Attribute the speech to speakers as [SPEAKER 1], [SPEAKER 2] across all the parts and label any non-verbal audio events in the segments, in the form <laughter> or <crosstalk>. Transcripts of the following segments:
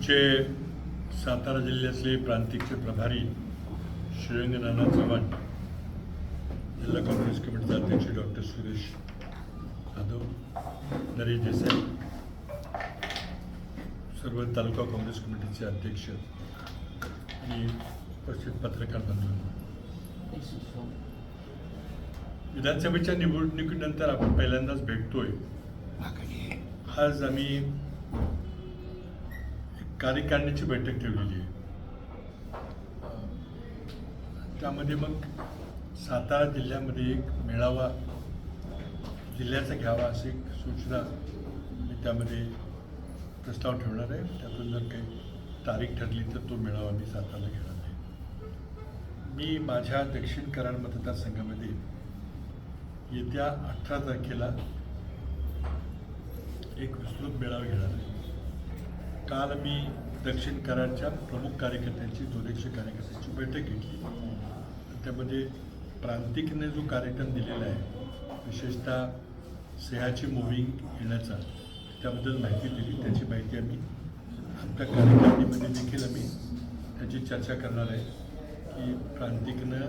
[SPEAKER 1] आमचे सातारा जिल्ह्यातले प्रांतिकचे प्रभारी श्रेयंग नाना चव्हाण जिल्हा काँग्रेस कमिटीचे अध्यक्ष डॉक्टर सुरेश जाधव नरेश देसाई सर्व तालुका काँग्रेस कमिटीचे अध्यक्ष आणि उपस्थित पत्रकार बंधू. विधानसभेच्या निवडणुकीनंतर आपण पहिल्यांदाच भेटतोय. आज आम्ही कार्यकारिणीची बैठक ठेवलेली आहे. त्यामध्ये मग सातारा जिल्ह्यामध्ये एक मेळावा जिल्ह्याचा घ्यावा अशी एक सूचना मी त्यामध्ये प्रस्ताव ठेवणार आहे. त्यातून जर काही तारीख ठरली तर तो मेळावा मी साताराला घेणार आहे. मी माझ्या दक्षिण कराड मतदारसंघामध्ये येत्या अठरा तारखेला एक विस्तृत मेळावा घेणार आहे. काल मी दक्षिण कराडच्या प्रमुख कार्यकर्त्यांची दोनशे कार्यकर्त्यांची बैठक घेतली. त्यामध्ये प्रांतिकने जो कार्यक्रम दिलेला आहे विशेषतः सिंहाची मोहीम घेण्याचा त्याबद्दल माहिती दिली. त्याची माहिती आम्ही आमच्या कार्यकारिणीमध्ये देखील आम्ही त्याची चर्चा करणार आहे की प्रांतिकनं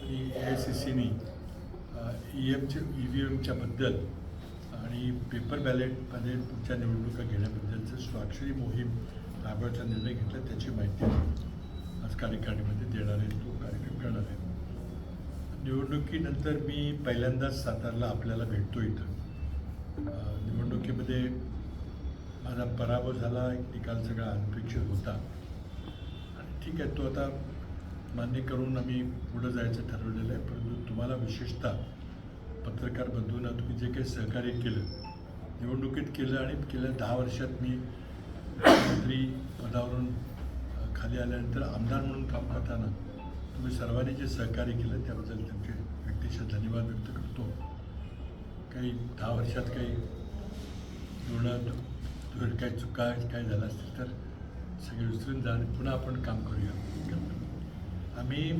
[SPEAKER 1] की ए आय सी सीनी ई एमच्या ई व्ही एमच्याबद्दल आणि पेपर बॅलेटमध्ये पुढच्या निवडणुका घेण्याबद्दलचं स्वाक्षरी मोहीम राबवायचा निर्णय घेतला त्याची माहिती आज कार्यकारिणीमध्ये देणार आहे तो कार्यक्रम करणार आहे. निवडणुकीनंतर मी पहिल्यांदाच सातारला आपल्याला भेटतो इथं. निवडणुकीमध्ये माझा पराभव झाला एक निकाल सगळा अनपेक्षित होता. आणि ठीक आहे तो आता मान्य करून आम्ही पुढं जायचं ठरवलेलं आहे परंतु तुम्हाला विशेषतः पत्रकार बंधूंना तुम्ही जे काही सहकार्य केलं निवडणुकीत केलं आणि गेल्या दहा वर्षात मी मंत्री पदावरून खाली आल्यानंतर आमदार म्हणून काम करताना तुम्ही सर्वांनी जे सहकार्य केलं त्याबद्दल तुमचे व्यक्तिशः धन्यवाद व्यक्त करतो. काही दहा वर्षात काही धोरणात धोरण काही चुका काय झालं असतील तर सगळे विसरून जा आणि पुन्हा आपण काम करूया. आम्ही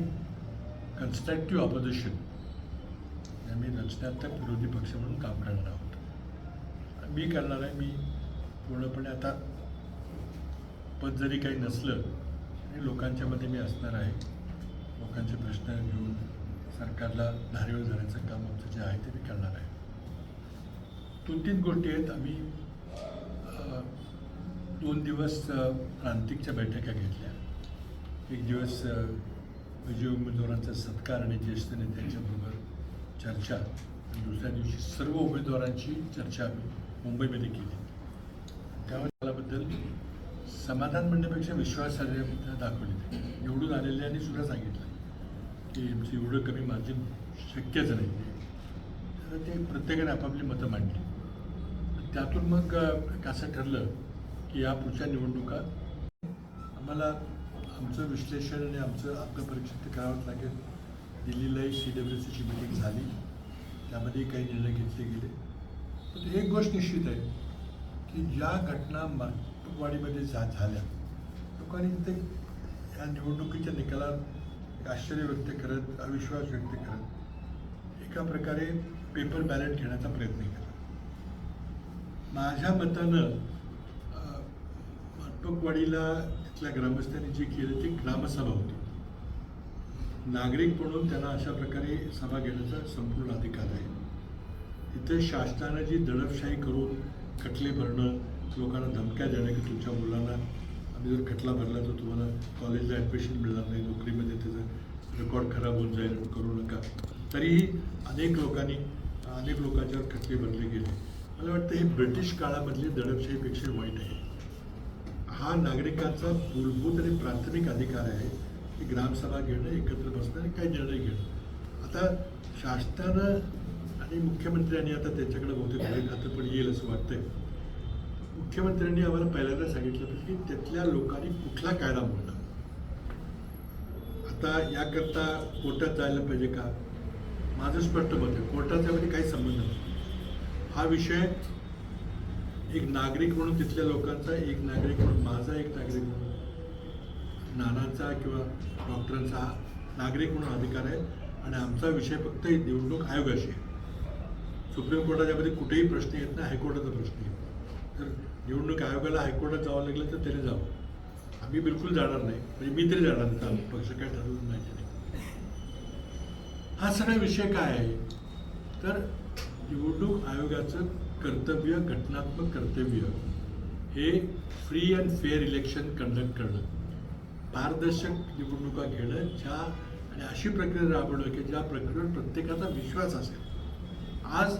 [SPEAKER 1] कन्स्ट्रक्टिव्ह ऑपोजिशन आम्ही रचनात्मक विरोधी पक्ष म्हणून काम करणार आहोत. मी करणार आहे मी पूर्णपणे आता पद जरी काही नसलं तरी लोकांच्या मध्ये मी असणार आहे. लोकांचे प्रश्न घेऊन सरकारला धारेवर जाण्याचं काम आमचं जे आहे ते मी करणार आहे. दोन तीन गोष्टी आहेत. आम्ही दोन दिवस प्रांतिकच्या बैठका घेतल्या. एक दिवस विजय उमेदवारांचा सत्कार आणि ज्येष्ठ नेत्यांच्याबरोबर चर्चा. दुसऱ्या दिवशी सर्व उमेदवारांची चर्चा आम्ही मुंबईमध्ये केली. त्यामुळे त्याबद्दल समाधान म्हणण्यापेक्षा विश्वासार्हता दाखवली निवडून आलेल्यांनी सुद्धा सांगितलं की आमचं एवढं कमी मार्जिन शक्यच नाही. तर ते प्रत्येकाने आपापली मतं मांडली. त्यातून मग असं ठरलं की या पुढच्या निवडणुका आम्हाला आमचं विश्लेषण आणि आमचं आत्मपरीक्षण ते करावंच लागेल. दिल्लीलाही सी डब्ल्यू सीची मिटिंग झाली. त्यामध्ये काही निर्णय घेतले गेले. तर एक गोष्ट निश्चित आहे की ज्या घटना मार्कवाडीमध्ये जा झाल्या लोकांनी ते या निवडणुकीच्या निकालात आश्चर्य व्यक्त करत अविश्वास व्यक्त करत एका प्रकारे पेपर बॅलेट घेण्याचा प्रयत्न केला. माझ्या मतानं अ, तिथल्या ग्रामस्थांनी जे केलं ते ग्रामसभा होती. नागरिक म्हणून त्यांना अशा प्रकारे सभा घेण्याचा संपूर्ण अधिकार आहे. इथे शासनानं जी दडपशाही करून खटले भरणं लोकांना धमक्या देणं की तुमच्या मुलांना आम्ही जर खटला भरला तर तुम्हाला कॉलेजला ॲडमिशन मिळणार नाही नोकरीमध्ये त्याचा रेकॉर्ड खराब होऊन जाईल करू नका. तरीही अनेक लोकांनी अनेक लोकांच्यावर खटले भरले गेले. मला वाटतं हे ब्रिटिश काळामधली दडपशाहीपेक्षा वाईट आहे. हा नागरिकांचा मूलभूत आणि प्राथमिक अधिकार आहे की ग्रामसभा घेणं एकत्र बसणं आणि काही निर्णय घेणं. आता शासनानं आणि मुख्यमंत्र्यांनी आता त्यांच्याकडे बहुतेक काही खातं पण येईल असं वाटतंय. मुख्यमंत्र्यांनी आम्हाला पहिल्यांदा सांगितलं की तिथल्या लोकांनी कुठला कायदा मोडला. आता याकरता कोर्टात जायला पाहिजे का? माझं स्पष्ट मत आहे कोर्टाचा मध्ये काही संबंध नाही. हा विषय एक नागरिक म्हणून तिथल्या लोकांचा एक नागरिक म्हणून माझा एक नागरिक म्हणून नानाचा किंवा डॉक्टरांचा हा नागरिक म्हणून अधिकार आहे. आणि आमचा विषय फक्त निवडणूक आयोगाशी आहे. सुप्रीम कोर्टाच्यामध्ये कुठेही प्रश्न येत नाही हायकोर्टाचा प्रश्न येतो तर निवडणूक आयोगाला हायकोर्टात जावं लागलं तर त्याने जावं. आम्ही बिलकुल जाणार नाही. म्हणजे मी तरी जाणार नाही. पक्ष काय ठरवलं नाही त्याने. हा सगळा विषय काय आहे? तर निवडणूक आयोगाचं कर्तव्य घटनात्मक कर्तव्य हे free and fair election conduct करणं. पारदर्शक निवडणुका घेणं ज्या आणि अशी प्रक्रिया राबवणं की ज्या प्रक्रियेवर प्रत्येकाचा विश्वास असेल. आज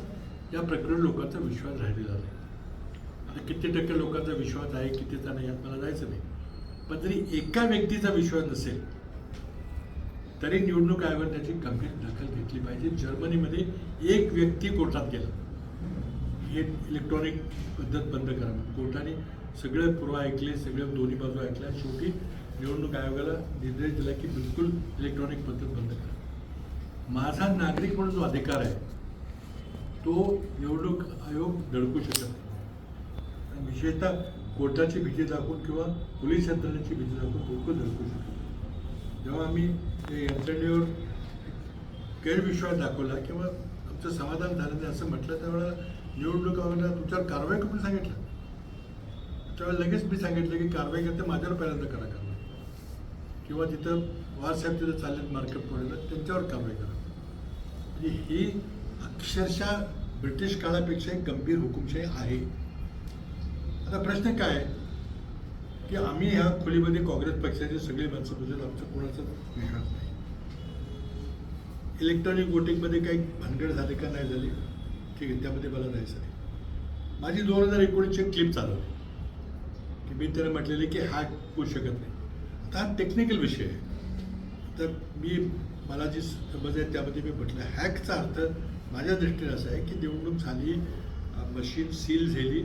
[SPEAKER 1] या प्रकरण लोकांचा विश्वास राहिलेला नाही. आता किती टक्के लोकांचा विश्वास आहे कितीचा नाही यात मला जायचं नाही. पण जरी एका व्यक्तीचा विश्वास नसेल तरी निवडणूक आयोगाने त्याची गंभीर दखल घेतली पाहिजे. जर्मनीमध्ये एक व्यक्ती कोर्टात गेला. हे इलेक्ट्रॉनिक पद्धत बंद करा. कोर्टाने सगळे पुरावा ऐकले सगळे दोन्ही बाजू ऐकल्या. शेवटी निवडणूक आयोगाला निर्देश दिला की बिलकुल इलेक्ट्रॉनिक पद्धत बंद करा. माझा नागरिक म्हणून जो अधिकार आहे तो निवडणूक आयोग दडकू शकत नाही. आणि विशेषतः कोर्टाची भीती दाखवून किंवा पोलीस यंत्रणेची भीती दाखवून बिलकुल धडकू शकत जेव्हा आम्ही त्या यंत्रणेवर गैरविश्वास दाखवला किंवा आमचं समाधान झालं नाही असं म्हटलं त्यावेळेला निवडणूक आयोगाने तुमच्यावर कारवाई करून सांगितलं. त्यावेळेला लगेच मी सांगितलं की कारवाई करते माझ्यावर पहिल्यांदा करा कारवाई. किंवा तिथं वारसाहेब तिथं चाललेत मार्केट पडलेलं त्यांच्यावर कारवाई करा. म्हणजे ही अक्षरशः ब्रिटिश काळापेक्षा एक गंभीर हुकुमशाही आहे. आता प्रश्न काय? आहे की आम्ही ह्या खोलीमध्ये काँग्रेस पक्षाचे सगळे माणसं बसून आमचं कोणाचाच विश्वास नाही. इलेक्ट्रॉनिक वोटिंगमध्ये काही भानगड झाली का नाही झाली ठीक आहे त्यामध्ये मला जायचं झाली माझी दोन हजार एकोणीसची क्लिप चालवली. की मी त्याला म्हटलेले की हॅक होऊ शकत नाही. आता हा टेक्निकल विषय आहे. तर मी मला जी समज आहे त्यामध्ये मी म्हटलं हॅकचा अर्थ माझ्या दृष्टीने असं आहे की निवडणूक झाली मशीन सील झाली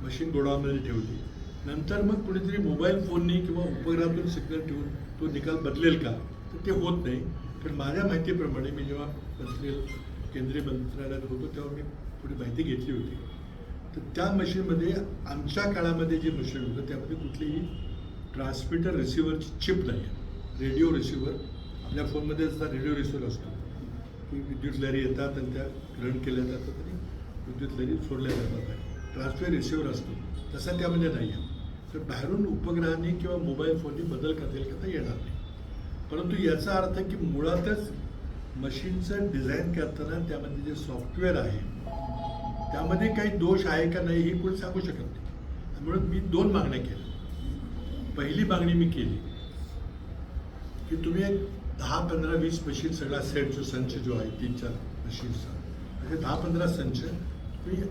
[SPEAKER 1] मशीन गोडाऊनमध्ये ठेवली. नंतर मग कुणीतरी मोबाईल फोननी किंवा उपग्रहातून सिग्नल ठेवून तो निकाल बदलेल का? तर ते होत नाही. पण माझ्या माहितीप्रमाणे मी जेव्हा मंत्री केंद्रीय मंत्रालयात होतो तेव्हा मी थोडी माहिती घेतली होती. तर त्या मशीनमध्ये आमच्या काळामध्ये जे मशीन होतं त्यामध्ये कुठलीही ट्रान्समीटर रिसिव्हरची चिप नाही आहे. रेडिओ रिसिव्हर आपल्या फोनमध्ये जसा रेडिओ रिसिव्हर असतो. विद्युत लहरी येतात आणि त्या ग्रहण केल्या जातात आणि विद्युत लहरी सोडल्या जातात. ट्रान्सफर रिसिव्हर असतो. तसा त्यामध्ये नाही आहे. तर बाहेरून उपग्रहाने किंवा मोबाईल फोननी बदल करता येईल करता येणार नाही. परंतु याचा अर्थ की मुळातच मशीनचं डिझाईन करताना त्यामध्ये जे सॉफ्टवेअर आहे त्यामध्ये काही दोष आहे का नाही हे कोणी सांगू शकत नाही. म्हणून मी दोन मागण्या केल्या. पहिली मागणी मी केली की तुम्ही एक दहा पंधरा वीस मशीन सगळा सेट जो संच जो आहे तीन चार मशीनचा. असे दहा पंधरा संच तुम्ही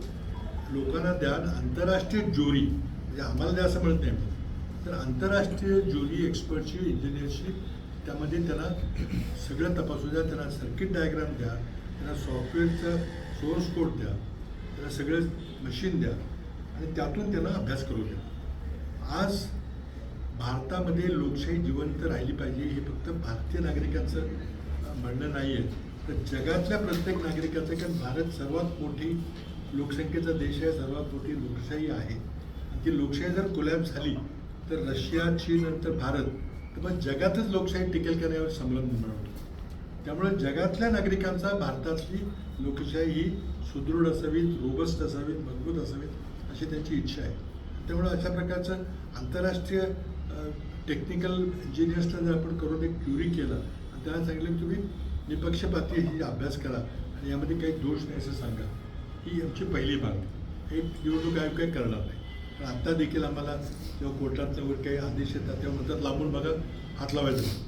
[SPEAKER 1] लोकांना द्या आंतरराष्ट्रीय ज्युरी म्हणजे आम्हाला द्या असं म्हणत नाही तर आंतरराष्ट्रीय ज्युरी एक्सपर्टची इंजिनियरशी त्यामध्ये त्यांना सगळं तपासू द्या त्यांना सर्किट डायग्राम द्या त्यांना सॉफ्टवेअरचा सोर्स कोड द्या त्यांना सगळं मशीन द्या आणि त्यातून त्यांना अभ्यास करू द्या. आज भारतामध्ये लोकशाही जिवंत राहिली पाहिजे हे फक्त भारतीय नागरिकांचं म्हणणं नाही आहे तर जगातल्या प्रत्येक नागरिकाचं कारण भारत सर्वात मोठी लोकसंख्येचा देश आहे सर्वात मोठी लोकशाही आहे. आणि ती लोकशाही जर कोलॅप झाली तर रशिया चीन नंतर भारत तर मग जगातच लोकशाही टिकेल का नाही यावर संभ्रम निर्माण होतो. त्यामुळे जगातल्या नागरिकांचा भारतातली लोकशाही ही सुदृढ असावीत रोबस्ट असावीत मजबूत असावीत अशी त्यांची इच्छा आहे. त्यामुळे अशा प्रकारचं आंतरराष्ट्रीय टेक्निकल इंजिनियर्सला जर आपण करून एक क्युरी केला आणि त्यांना सांगितलं की तुम्ही निपक्षपाती ही अभ्यास करा आणि यामध्ये काही दोष नाही असं सांगा. ही आमची पहिली मागणी हे निवडणूक आयोग काही करणार नाही. पण आत्ता देखील आम्हाला जेव्हा कोर्टातनं वगैरे काही आदेश येतात तेव्हा म्हणतात लांबून बघा हात लावायचं नाही.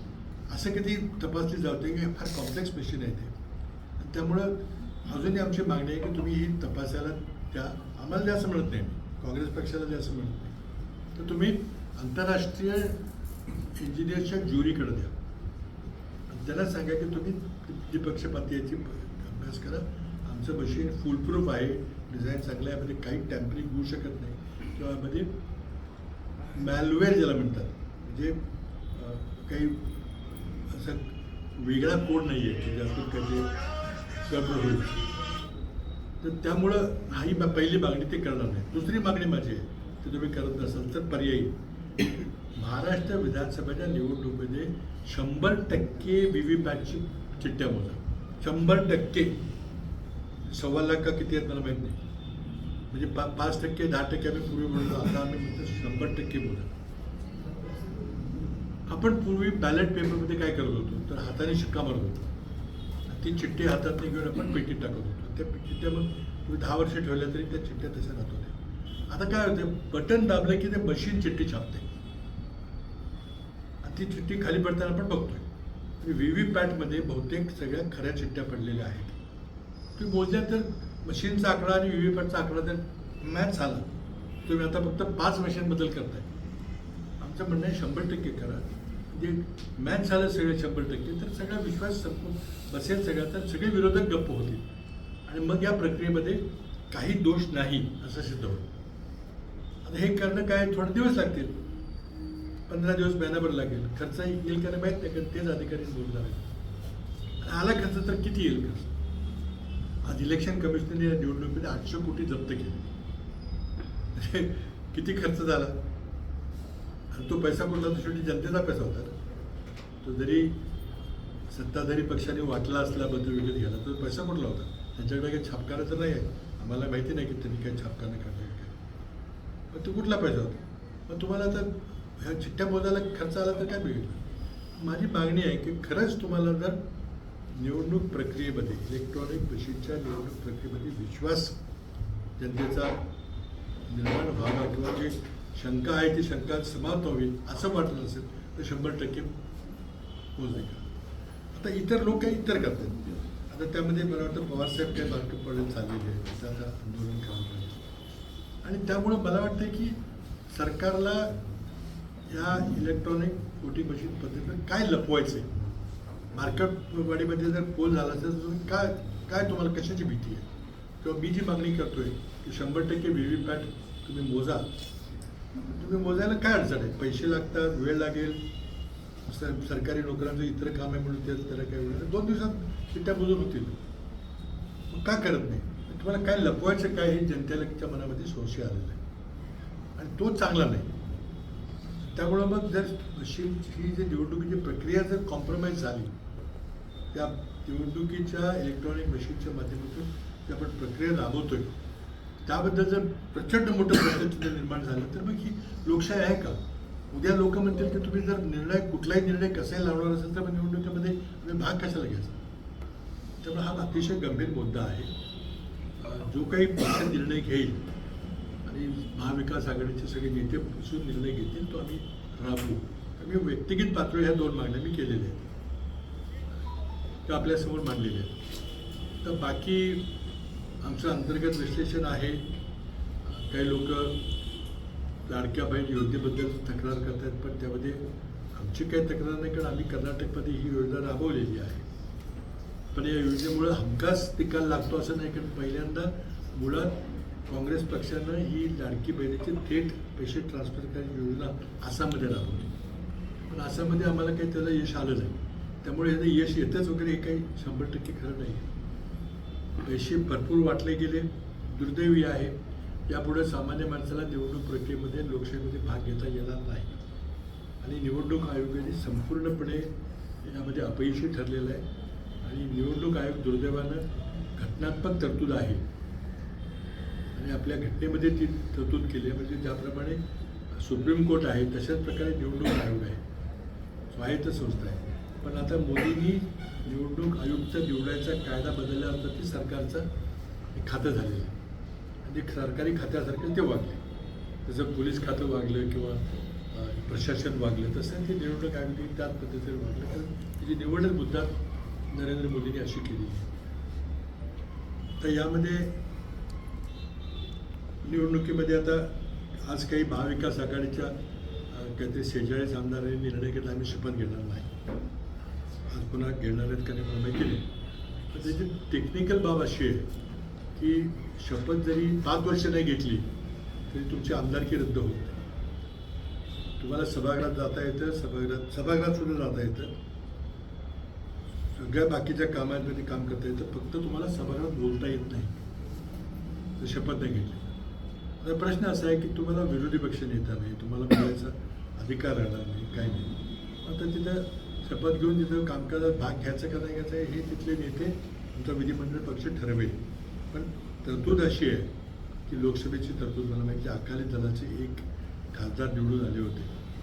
[SPEAKER 1] असं कधी तपासली जाते की फार कॉम्प्लेक्स मशीन आहे ते. आणि त्यामुळं अजूनही आमची मागणी आहे की तुम्ही ही तपासायला द्या. आम्हाला द्या असं म्हणत नाही. काँग्रेस पक्षाला द्या असं म्हणत नाही. तर तुम्ही आंतरराष्ट्रीय इंजिनियरच्या ज्युरीकडे द्या. आणि त्यांना सांगा की तुम्ही द्विपक्षपाती याची अभ्यास करा. आमचं मशीन फुलप्रूफ आहे. डिझाईन चांगलं आहे यामध्ये काही टॅम्परिंग होऊ शकत नाही. किंवा म्हणजे यामध्ये मॅलवेअर ज्याला म्हणतात. म्हणजे काही असं वेगळा कोड नाही आहे की ज्यातून काही गडबड होईल. तर त्यामुळं ही पहिली मागणी ते करणार नाही दुसरी मागणी माझी आहे. ते तुम्ही करत नसाल तर पर्यायी. महाराष्ट्र विधानसभेच्या निवडणुकीमध्ये शंभर टक्के व्ही व्ही पॅटची चिठ्ठ्या मोजा. शंभर टक्के. सव्वा लाख का किती आहेत मला माहीत नाही. म्हणजे पा पाच टक्के दहा टक्के आम्ही पूर्वी बोलतो आता आम्ही म्हणतो शंभर टक्के बोलतो आपण पूर्वी बॅलेट पेपरमध्ये काय करत होतो? तर हाताने शिक्का मारत होतो. ती चिठ्ठी हातात घेऊन आपण पेटीत टाकत होतो. त्या चिठ्ठ्या मग तुम्ही दहा वर्ष ठेवल्या तरी त्या चिठ्ठ्या तशा राहतो आता काय होतं बटन दाबलं की ते मशीन चिठ्ठी छापते. आणि ती चिठ्ठी खाली पडताना आपण बघतोय. व्ही व्ही पॅटमध्ये बहुतेक सगळ्या खऱ्या चिठ्ठ्या पडलेल्या आहेत. तुम्ही मोजल्या तर मशीनचा आकडा आणि व्ही व्ही पॅटचा आकडा तर मॅच झाला. तुम्ही आता फक्त पाच मशीन बदल करताय. आमचं म्हणणं आहे शंभर टक्के करा. म्हणजे मॅच झालं सगळे शंभर टक्के तर सगळा विश्वास संपून बसेल सगळा. तर सगळे विरोधक गप्प होतील. आणि मग या प्रक्रियेमध्ये काही दोष नाही असं सिद्ध होईल. हे करणं काय थोडे दिवस लागतील. पंधरा दिवस महिनाभर लागेल. खर्च येईल का नाही माहीत नाही कारण तेच अधिकारी बोलणार आहेत. आला खर्च तर किती येईल खर्च आज इलेक्शन कमिशनने या निवडणुकीत आठशे कोटी जप्त केले. <laughs> किती खर्च झाला? आणि तो पैसा कोणता तर शेवटी जनतेचा पैसा होता तो जरी सत्ताधारी पक्षाने वाटला असला विकत घ्यायला तो पैसा कुठला होता? त्यांच्याकडे काही छापकारा तर नाही आहे. आम्हाला माहिती नाही की त्यांनी काही छापकानं काढलं. मग तो कुठला पैसा होता? मग तुम्हाला तर ह्या चिठ्ठ्या मोजायला खर्च आला तर काय मिळेल? माझी मागणी आहे की खरंच तुम्हाला जर निवडणूक प्रक्रियेमध्ये इलेक्ट्रॉनिक मशीनच्या निवडणूक प्रक्रियेमध्ये विश्वास जनतेचा निर्माण व्हावा किंवा जी शंका आहे ती शंका समाप्त व्हावी असं वाटत असेल तर शंभर टक्के मोजणी करा आता इतर लोक काही इतर करतात. आता त्यामध्ये मला वाटतं पवारसाहेब काही बारकमपर्यंत चाललेले आहेत. त्याचा आंदोलन काम करतात आणि त्यामुळं मला वाटतं की सरकारला या इलेक्ट्रॉनिक वोटिंग मशीन पद्धतीनं काय लपवायचं आहे मार्केटवाडीमध्ये जर पोल झाला असेल तर तुम्ही काय काय तुम्हाला कशाची भीती आहे? किंवा मी जी मागणी करतोय की शंभर टक्के व्ही व्ही पॅट तुम्ही मोजा. तुम्ही मोजायला काय अडचण आहे? पैसे लागतात वेळ लागेल. सरकारी नोकऱ्यांचं इतर काम आहे म्हणून त्याला काय वेळ दोन दिवसात चिठ्ठ्या मोजून होतील. मग का करत नाही? तुम्हाला काय लपवायचं काय हे जनतेच्या मनामध्ये संशय आलेला आहे. आणि तो चांगला नाही. त्यामुळं मग जर मशीन ही जी निवडणुकीची प्रक्रिया जर कॉम्प्रोमाइज झाली त्या निवडणुकीच्या इलेक्ट्रॉनिक मशीनच्या माध्यमातून जी आपण प्रक्रिया राबवतोय त्याबद्दल जर प्रचंड मोठं प्रश्नचिन्ह निर्माण झालं तर मग ही लोकशाही आहे का? उद्या लोक म्हणतील की तुम्ही जर निर्णय कुठलाही निर्णय कसाही लावणार असेल तर मग निवडणुकीमध्ये तुम्ही भाग कशाला घ्यायचा? त्यामुळे हा अतिशय गंभीर मुद्दा आहे. जो काही पक्ष निर्णय घेईल आणि महाविकास आघाडीचे सगळे नेते बसून निर्णय घेतील तो आम्ही राबवू. मी व्यक्तिगत पातळी ह्या दोन मागण्या मी केलेल्या आहेत. त्या आपल्यासमोर मांडलेल्या आहेत. तर बाकी आमचं अंतर्गत विश्लेषण आहे. काही लोक लाडक्या बहीण योजनेबद्दल तक्रार करतात पण त्यामध्ये आमची काही तक्रार नाही कारण आम्ही कर्नाटकमध्ये ही योजना राबवलेली आहे. पण या योजनेमुळं हमखास निकाल लागतो असं नाही कारण पहिल्यांदा मुळात काँग्रेस पक्षानं ही लाडकी बहिणीची थेट पैसे ट्रान्सफर करण्याची योजना आसाममध्ये राबवली. पण आसाममध्ये आम्हाला काही त्याला यश आलं नाही. त्यामुळे याचं यश येतंच वगैरे हे काही शंभर टक्के खरं नाही पैसे भरपूर वाटले गेले दुर्दैवी आहे. यापुढे सामान्य माणसाला निवडणूक प्रक्रियेमध्ये लोकशाहीमध्ये भाग घेता येणार नाही. आणि निवडणूक आयोगाने संपूर्णपणे यामध्ये अपयशी ठरलेलं आहे. आणि निवडणूक आयोग दुर्दैवानं घटनात्मक तरतूद आहे. आणि आपल्या घटनेमध्ये ती तरतूद केली आहे. म्हणजे ज्याप्रमाणे सुप्रीम कोर्ट आहे तशाच प्रकारे निवडणूक आयोग आहे. स्वायत्त संस्था आहे. पण आता मोदींनी निवडणूक आयुक्त निवडायचा कायदा बदलल्यानंतर ती सरकारचं खातं झालेलं आहे. आणि ते सरकारी खात्यासारखं ते वागले. जसं पोलीस खातं वागलं किंवा प्रशासन वागलं तसं ते निवडणूक आयोगाने त्याच पद्धतीने वागलं. कारण त्याची निवडच मुद्दा नरेंद्र मोदींनी अशी केली. तर यामध्ये निवडणुकीमध्ये आता आज काही महाविकास आघाडीच्या काहीतरी सेहेचाळीस आमदारांनी निर्णय घेतला आम्ही शपथ घेणार नाही. आज पुन्हा घेणार आहेत का नाही मला माहिती नाही. पण त्याची टेक्निकल बाब अशी आहे की शपथ जरी पाच वर्ष नाही घेतली तरी तुमची आमदारकी रद्द होते तुम्हाला सभागृहात जाता येतं सभागृहात सभागृहात सुद्धा जाता येतं. सगळ्या बाकीच्या कामांमध्ये काम करता येतं फक्त तुम्हाला सभागृहात बोलता येत नाही. तर शपथ नाही घेतली. आता प्रश्न असा आहे की तुम्हाला विरोधी पक्ष नेता नाही तुम्हाला बोलायचा अधिकार राहणार नाही काय नाही. आता तिथं शपथ घेऊन तिथं कामकाजात भाग घ्यायचा का नाही घ्यायचा हे तिथले नेते तुमचा विधिमंडळ पक्ष ठरवेल. पण तरतूद अशी आहे की लोकसभेची तरतूद मला माहिती आहे, अकाली दलाचे एक खासदार निवडून आले होते.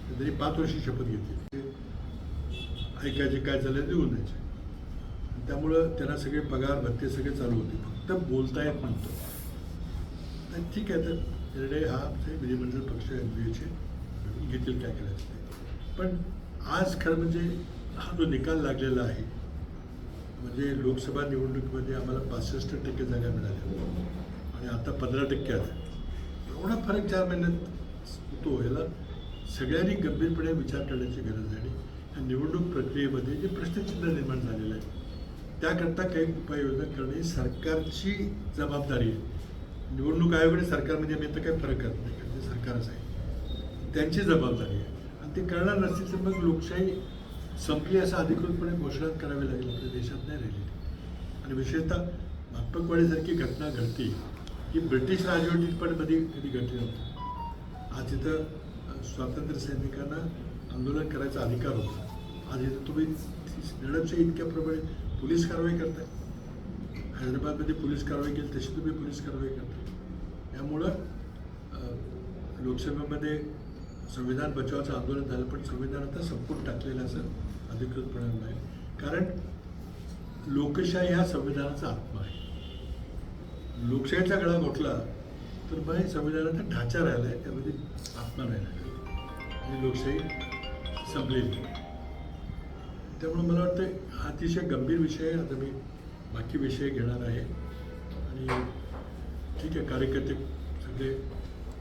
[SPEAKER 1] तर त्यांनी पाच वर्षी शपथ घेतली. ते ऐकायचे काय झालं ते द्यायचे त्यामुळं त्यांना सगळे पगार भत्ते सगळे चालू होते. फक्त बोलता येत नव्हतं आणि ठीक आहे तर निर्णय हा ते विधिमंडळ पक्ष एम बी एचे घेतील काय करायचं ते. पण आज खरं म्हणजे हा जो निकाल लागलेला आहे म्हणजे लोकसभा निवडणुकीमध्ये आम्हाला पासष्ट टक्के जागा मिळाल्या. आणि आता पंधरा टक्के आल्या. एवढा फरक चार महिन्यात होतो याला सगळ्यांनी गंभीरपणे विचार करण्याची गरज आहे. आणि या निवडणूक प्रक्रियेमध्ये जे प्रश्नचिन्ह निर्माण झालेलं आहे त्याकरता काही उपाययोजना करणे ही सरकारची जबाबदारी आहे. निवडणूक आयोग आणि सरकार म्हणजे मी तर काही फरक करत नाही कारण ते सरकारच आहे. त्यांची जबाबदारी आहे. आणि ते करणार नसतील तर मग लोकशाही संपली असं अधिकृतपणे घोषणा करावी लागेल आपल्या देशात नाही राहिली. आणि विशेषतः मापकवाडीसारखी घटना घडते ही ब्रिटिश राजवटीत पण कधी कधी घडली नव्हती. आज इथं स्वातंत्र्य सैनिकांना आंदोलन करायचा अधिकार होता. आज इथं तुम्ही दडपच्या इतक्याप्रमाणे पोलीस कारवाई करतात हैदराबादमध्ये पोलीस कारवाई केली तशी तुम्ही पोलीस कारवाई करता त्यामुळं लोकसभेमध्ये संविधान बचावाचं आंदोलन झालं पण संविधान आता संपून टाकलेलं असं अधिकृतपणे नाही कारण लोकशाही हा संविधानाचा आत्मा आहे. लोकशाहीचा गळा घोटला तर मग संविधानाचा ढाचा राहिला आहे त्यामध्ये आत्मा राहिला आहे आणि लोकशाही संपलेली आहे. त्यामुळे मला वाटतं हा अतिशय गंभीर विषय आहे. आता मी बाकी विषय घेणार आहे. आणि ठीक आहे कार्यकर्ते सगळे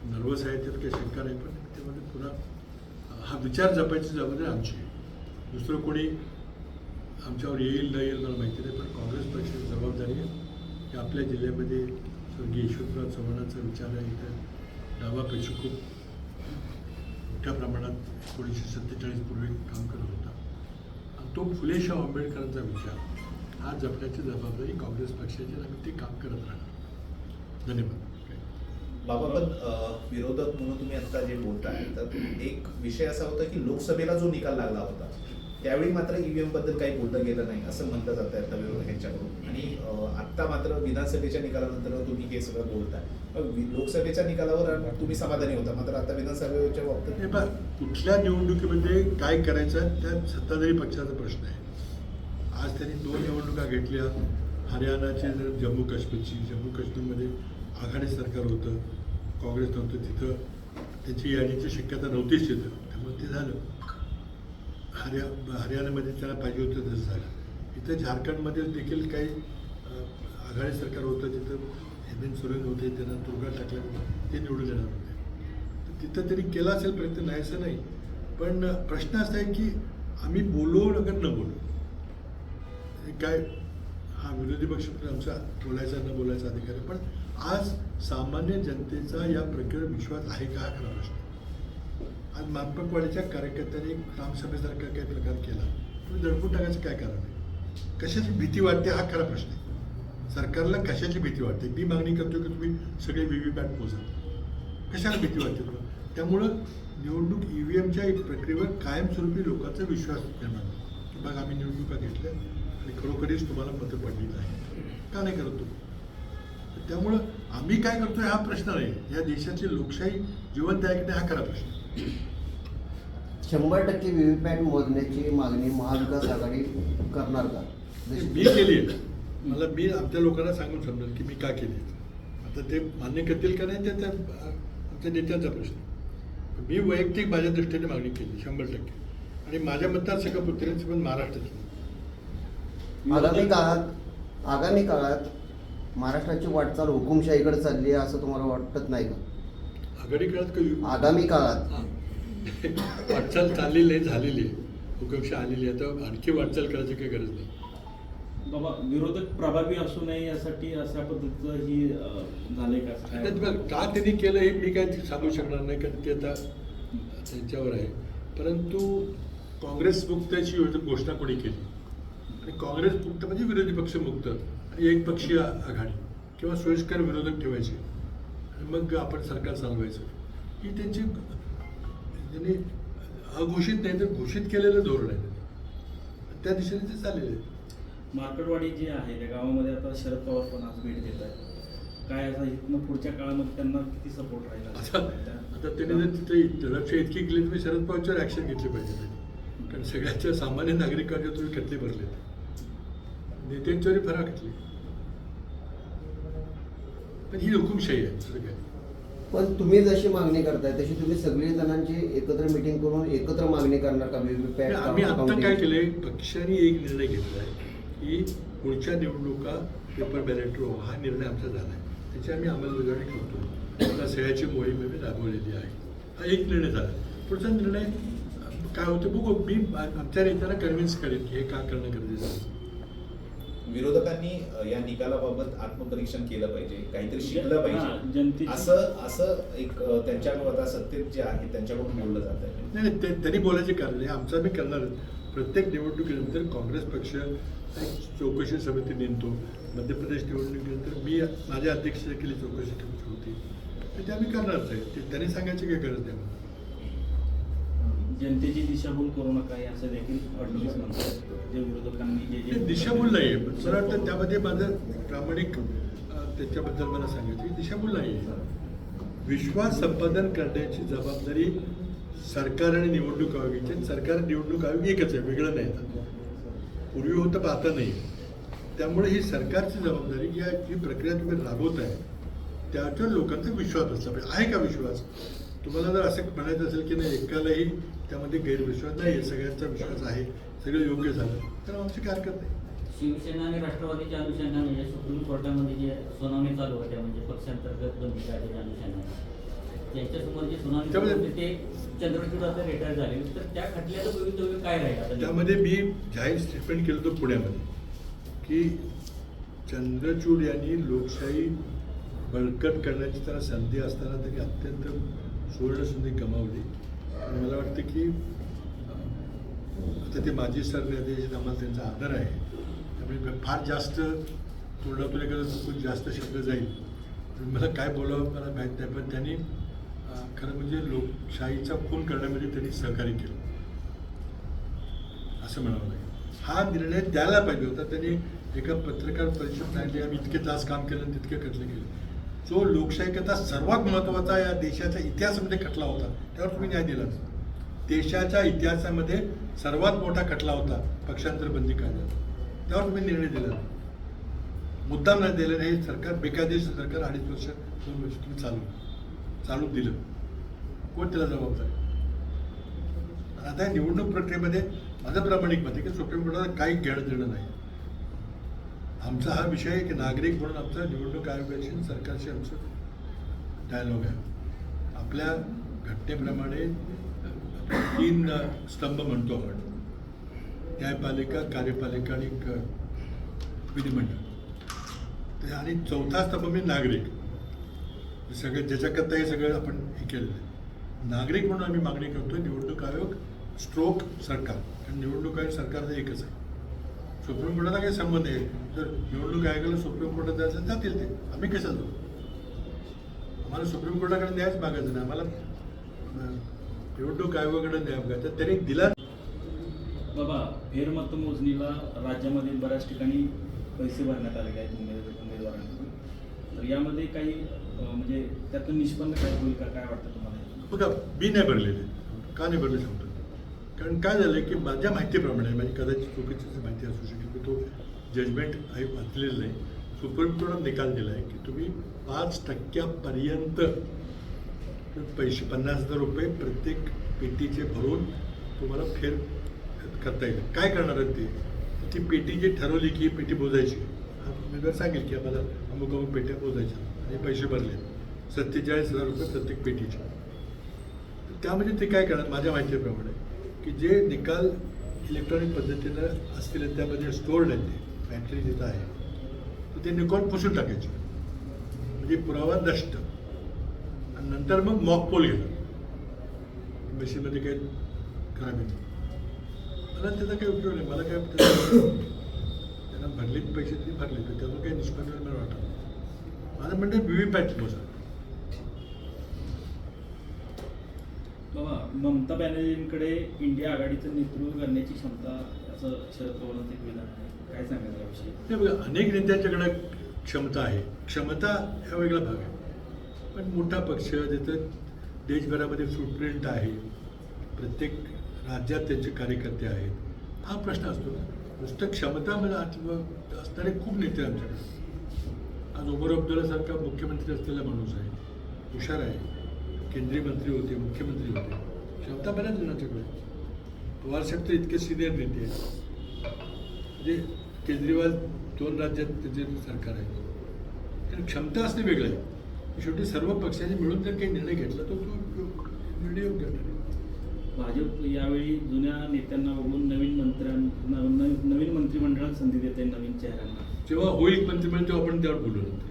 [SPEAKER 1] नर्वस आहेत त्यात काही शंका नाही पण त्यामध्ये पुन्हा हा विचार जपायची जबाबदारी आमची आहे. दुसरं कोणी आमच्यावर येईल न येईल मला माहिती नाही पण काँग्रेस पक्षाची जबाबदारी आहे. की आपल्या जिल्ह्यामध्ये स्वर्गीय यशवंतराव चव्हाणांचा विचार आहे. इथं डावापेक्षा खूप मोठ्या प्रमाणात एकोणीसशे सत्तेचाळीस पूर्वी काम करत होता. तो फुले शाह आंबेडकरांचा विचार. हा जपण्याची जबाबदारी काँग्रेस पक्षाची. आम्ही ते काम करत राहणार. धन्यवाद.
[SPEAKER 2] बाबा पण अ, विरोधक म्हणून तुम्ही आता जे बोलताय तर एक विषय असा होता की लोकसभेला जो निकाल लागला होता त्यावेळी मात्र ईव्हीएमबद्दल काही बोललं गेलं नाही असं म्हटलं जात आहे आता विरोधकांच्याकडून आणि अ, आत्ता मात्र विधानसभेच्या निकालानंतर तुम्ही हे सगळं बोलताय. लोकसभेच्या निकालावर तुम्ही समाधानी होता मात्र आता विधानसभेच्या बाबतीत
[SPEAKER 1] कुठल्या निवडणुकीमध्ये काय करायचं त्या सत्ताधारी पक्षाचा प्रश्न आहे. आज त्यांनी दोन निवडणुका घेतल्या. हरियाणाची जर जम्मू काश्मीरची जम्मू काश्मीरमध्ये आघाडी सरकार होतं काँग्रेस नव्हतं तिथं. त्याची यादीची शक्यता नव्हतीच तिथं. त्यामुळे ते झालं. हरिया हरियाणामध्ये त्याला पाहिजे होतं तसं झालं. इथं झारखंडमध्ये देखील काही आघाडी सरकार होतं तिथं हेमंत सोरेन होते त्यांना दुर्गा टाकल्यामुळे ते निवडून येणार. तिथं तरी केला असेल प्रयत्न नाही असं नाही. पण प्रश्न असा आहे की आम्ही बोलू नगर न बोलू? काय हा विरोधी पक्ष आमचा बोलायचा न बोलायचा अधिकार आहे. पण आज सामान्य जनतेचा या प्रक्रियेवर विश्वास आहे का हा खरा प्रश्न? आज मानपकवाडीच्या कार्यकर्त्यांनी ग्रामसभेसारखा काही प्रकार केला. तुम्ही दडपून टाकायचं काय कारण आहे? कशाची भीती वाटते हा खरा प्रश्न आहे. सरकारला कशाची भीती वाटते? मी मागणी करतो की तुम्ही सगळे व्ही व्ही पॅट पोचा कशाला भीती वाटते तुम्हाला? त्यामुळं निवडणूक ई व्ही एमच्या प्रक्रियेवर कायमस्वरूपी लोकांचा विश्वास निर्माण की बघा आम्ही निवडणुका घेतल्या आणि खरोखरीच तुम्हाला मतं पडली नाही का नाही करत त्यामुळं आम्ही काय करतोय हा प्रश्न नाही या देशाची लोकशाही जिवंत आहे की नाही हा खरा प्रश्न आहे.
[SPEAKER 3] शंभर टक्के व्हीव्हीपॅट मोजण्याची मागणी महाविकास आघाडी करणार का
[SPEAKER 1] मी केली आहे मला मी आमच्या लोकांना सांगून समजेल की मी का केली आहे. आता ते मान्य करतील का नाही ते त्या आमच्या नेत्यांचा प्रश्न आहे. मी वैयक्तिक माझ्या दृष्टीने मागणी केली शंभर टक्के. आणि माझ्या मतदारसंघ पुत्रेची पण महाराष्ट्राची.
[SPEAKER 3] आगामी काळात आगामी काळात महाराष्ट्राची वाटचाल हुकुमशाहीकडे चालली आहे असं तुम्हाला वाटत नाही का?
[SPEAKER 1] आघाडी काळात काही
[SPEAKER 3] आगामी काळात.
[SPEAKER 1] वाटचाल चाललेली आहे झालेली आहे. हुकुमशाही आलेली आहे. आता आणखी वाटचाल करायची काही गरज नाही.
[SPEAKER 4] बाबा विरोधक प्रभावी असू नये यासाठी अशा पद्धतीचं ही अं, झालंय का?
[SPEAKER 1] का त्यांनी केलं हे मी काय सांगू शकणार नाही कारण ते आता त्यांच्यावर आहे. परंतु काँग्रेस मुक्तची घोषणा कोणी केली? आणि काँग्रेस मुक्त म्हणजे विरोधी पक्ष मुक्त आणि एक पक्षीय आघाडी किंवा सोयीस्कर विरोधक ठेवायचे. आणि मग आपण सरकार चालवायचं. ही त्यांची त्यांनी अघोषित नाही तर घोषित केलेलं धोरण आहे. त्या दिशेने ते चाललेलं आहे
[SPEAKER 4] मार्कडवाडी जी आहे त्या गावामध्ये आता शरद पवार पण आज भेट देत आहेत. काय असं इथनं पुढच्या काळामध्ये त्यांना किती सपोर्ट राहील
[SPEAKER 1] आता त्यांनी जर तिथे लक्ष इतकी केली तुम्ही शरद पवारच्यावर ॲक्शन घेतली पाहिजे. कारण सगळ्याच्या सामान्य नागरिकांच्या तुम्ही खटले भरले नेत्यांच्यावरही फरा खटली पण ही हुकुमशाही आहे दुसरं काय?
[SPEAKER 3] पण तुम्ही जशी मागणी करताय तशी तुम्ही सगळी जणांची एकत्र मिटिंग करून एकत्र मागणी करणार का?
[SPEAKER 1] आम्ही आता काय केलंय? पक्षाने एक निर्णय घेतला आहे की पुढच्या निवडणुका पेपर बॅलेटवर हा निर्णय आमचा झाला आहे त्याची आम्ही अंमलबजावणी करतो. आता सह्याची मोहीम आम्ही राबवलेली आहे. हा एक निर्णय झाला. पुढचा निर्णय काय होतं बघू. मी आमच्या नेत्यांना कन्व्हिन्स करेन की हे का करणं गरजेचं आहे.
[SPEAKER 2] विरोधकांनी या निकालाबाबत आत्मपरीक्षण केलं पाहिजे. काहीतरी शिकलं पाहिजे. असं असं एक त्यांच्याकडून आता सत्तेत जे आहे त्यांच्याकडून बोललं जात आहे.
[SPEAKER 1] नाही त्यांनी बोलायचे कारण नाही आमचं आम्ही करणारच प्रत्येक निवडणुकीनंतर काँग्रेस पक्ष चौकशी समिती नेमतो. मध्य प्रदेश निवडणुकीनंतर मी माझ्या अध्यक्षतेखाली चौकशी समिती होती. तर ते आम्ही करणारच आहे. ते त्यांनी सांगायची काही गरज नाही.
[SPEAKER 4] जनतेची दिशाभूल करू नका असं देखील फडणवीस म्हणतात. जे विरोधकांनी जे
[SPEAKER 1] ते
[SPEAKER 4] जे
[SPEAKER 1] दिशाभूल नाही आहे मला वाटतं त्यामध्ये माझं प्रामाणिक त्याच्याबद्दल मला सांगायचं की दिशाभूल नाही आहे विश्वास संपादन करण्याची जबाबदारी सरकार आणि निवडणूक आयोगाची सरकार निवडणूक आयोग एकच आहे. वेगळं नाही पूर्वी होतं पाहता आता नाही. त्यामुळे ही सरकारची जबाबदारी या जी प्रक्रिया तुम्ही आहे त्याच्यावर लोकांचा विश्वास असला पाहिजे. आहे का विश्वास? तुम्हाला जर असं म्हणायचं असेल की नाही एकालाही त्यामध्ये गैरविश्वास नाही आहे सगळ्यांचा विश्वास आहे सगळं योग्य झालं तर आमची काय हरकत नाही
[SPEAKER 5] शिवसेना आणि राष्ट्रवादीच्या अनुषंगाने म्हणजे सुप्रीम कोर्टामध्ये जे सुनावणी चालू होत्या म्हणजे पक्षांतर्गत बंदी कायद्याच्या अनुषंगाने. त्यांच्यासमोर जे सुनावणी चालू
[SPEAKER 1] त्यामध्ये-
[SPEAKER 5] होती ते चंद्रचूड आता रिटायर झाले तर त्या खटल्याचं भवितव्य काय राहील आता?
[SPEAKER 1] त्यामध्ये मी जाहीर स्टेटमेंट केलं होतं पुण्यामध्ये की चंद्रचूड यांनी लोकशाही बळकट करण्याची त्याला संधी असताना त्यांनी अत्यंत सुवर्ण संधी गमावली. आणि मला वाटतं की आता ते माजी सरन्यायाधीश आम्हाला त्यांचा आदर आहे. त्यामुळे फार जास्त तोंडातून एखादं जास्त शब्द जाईल. मला काय बोलावं मला माहीत नाही पण त्यांनी खरं म्हणजे लोकशाहीचा खून करण्यामध्ये त्यांनी सहकार्य केलं. असं म्हणावं लागेल. हा निर्णय द्यायला पाहिजे होता. त्यांनी एका पत्रकार परिषद सांगितली आम्ही इतके तास काम केलं आणि तितके खटले केले. जो लोकशाहीकरता सर्वात महत्त्वाचा या देशाच्या इतिहासामध्ये खटला होता त्यावर तुम्ही न्याय दिला देशाच्या इतिहासामध्ये सर्वात मोठा खटला होता पक्षांतर बंदी कायदा त्यावर तुम्ही निर्णय दिला मुद्दाम नाही दिलं हे सरकार बेकायदेशीर सरकार अडीच वर्ष दोन वर्ष तुम्ही चालू. चालू दिलं. कोण त्याला जबाबदार आता या निवडणूक प्रक्रियेमध्ये माझं प्रामाणिक मत आहे की सुप्रीम कोर्टाला काही घेणं देणं नाही. आमचा हा विषय आहे की नागरिक म्हणून आमचा निवडणूक आयोगाशी सरकारशी आमचं डायलॉग आहे. आपल्या घटनेप्रमाणे तीन स्तंभ म्हणतो आपण. न्यायपालिका कार्यपालिका आणि विधिमंडळ. ते आणि चौथा स्तंभ म्हणजे नागरिक. सगळं ज्याच्याकरता हे सगळं आपण हे केलेलं आहे. नागरिक म्हणून आम्ही मागणी करतो निवडणूक आयोग स्ट्रोक सरकार. कारण निवडणूक आयोग सरकारचं एकच आहे. सुप्रीम कोर्टाचा काही संबंध आहे जर निवडणूक आयोगाला सुप्रीम कोर्टात जायचं जातील ते. आम्ही कसं जाऊ? आम्हाला सुप्रीम कोर्टाकडे द्यायच मागायचं नाही. आम्हाला निवडणूक आयोगाकडे द्यावं मागायचा तरी दिला.
[SPEAKER 4] बाबा फेरमतमोजणीला राज्यामध्ये बऱ्याच ठिकाणी पैसे भरण्यात आलेले आहेत उमेदवारांकडून. तर यामध्ये काही म्हणजे त्यातून निष्पन्न काय होईल का काय वाटतं तुम्हाला
[SPEAKER 1] बघा मी नाही भरलेले. का नाही भरले सांगतो? कारण काय झालं की माझ्या माहितीप्रमाणे म्हणजे कदाचित चुकीची माहिती असू शकेल की तो जजमेंट आहे वाचलेलं नाही. सुप्रीम कोर्टात निकाल दिला आहे की तुम्ही पाच टक्क्यापर्यंत पैसे पन्नास हजार रुपये प्रत्येक पेटीचे भरून तुम्हाला फेर करता येईल. काय करणार आहेत ते? ती पेटी जी ठरवली की पेटी बोजायची. हा उमेदवार सांगेल की आम्हाला अमुक अमुक पेट्या बोजायच्या. आणि पैसे भरले. सत्तेचाळीस हजार रुपये प्रत्येक पेटीचे. त्यामध्ये ते काय करणार माझ्या माहितीप्रमाणे की जे निकाल इलेक्ट्रॉनिक पद्धतीनं असतील त्यामध्ये स्टोअर्ड आहेत ते बॅटरी जिथं आहे तर ते निकॉन पुसून टाकायचे. म्हणजे पुरावा नष्ट. आणि नंतर मग मॉक पोल घेणार मशीनमध्ये काही खराब येते मला त्याचा काही उपयोग नाही. मला काय त्यांना भरले पैसे ते भरले तर त्याचं काही निष्पन्न मला वाटत व्ही पॅट मोजा
[SPEAKER 4] बाबा ममता बॅनर्जींकडे इंडिया आघाडीचं नेतृत्व करण्याची क्षमता असं शरद पवारांचं एक विधान आहे. काय सांगायचं याविषयी?
[SPEAKER 1] ते बघा अनेक नेत्यांच्याकडे क्षमता आहे. क्षमता हा वेगळा भाग आहे. पण मोठा पक्ष ज्याचं देशभरामध्ये फुटप्रिंट आहे प्रत्येक राज्यात त्यांचे कार्यकर्ते आहेत हा प्रश्न असतो ना. नुसतं क्षमता मला असणारे खूप नेते आमच्याकडे. आज उमर अब्दुल्लासारखा मुख्यमंत्री असलेला माणूस आहे. हुशार आहे. केंद्रीय मंत्री होते मुख्यमंत्री होते. क्षमता बऱ्याच जणांच्याकडे पवार साहेब तर इतके सिनियर नेते आहेत. म्हणजे केजरीवाल दोन राज्यात त्याचे सरकार आहे. कारण क्षमता असणे वेगळं आहे. शेवटी सर्व पक्षाने मिळून जर काही निर्णय घेतला तर तो निर्णय योग्य
[SPEAKER 4] भाजप यावेळी जुन्या नेत्यांना बघून नवीन मंत्र्यां नवीन मंत्रिमंडळात संधी देते नवीन चेहऱ्यांना.
[SPEAKER 1] जेव्हा होईल पण ते पण तेव्हा आपण त्यावर बोलू नंतर.